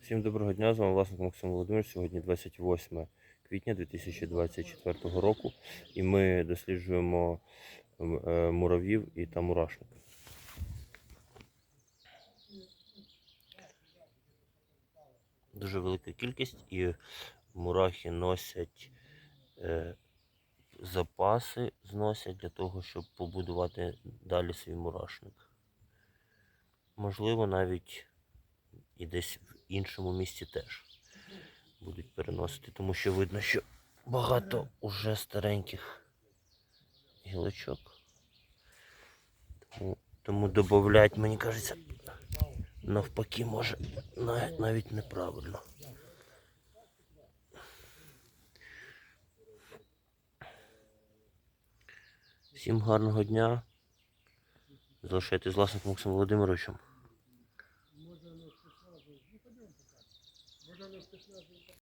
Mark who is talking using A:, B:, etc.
A: Всім доброго дня, з вами власник Максим Володимир. Сьогодні 28 квітня 2024 року і ми досліджуємо е, муравів і та мурашник. Дуже велика кількість і мурахи носять е, запаси, зносять для того, щоб побудувати далі свій мурашник. Можливо, навіть і десь в іншому місці теж будуть переносити, тому що видно, що багато уже стареньких гілочок. Тому, тому додати, мені кажеться, навпаки, може навіть неправильно. Всім гарного дня. Залишайтесь з власником Максимом Володимировичем. Богдановских сразу. Ну пойдем пока. Богдановских сразу.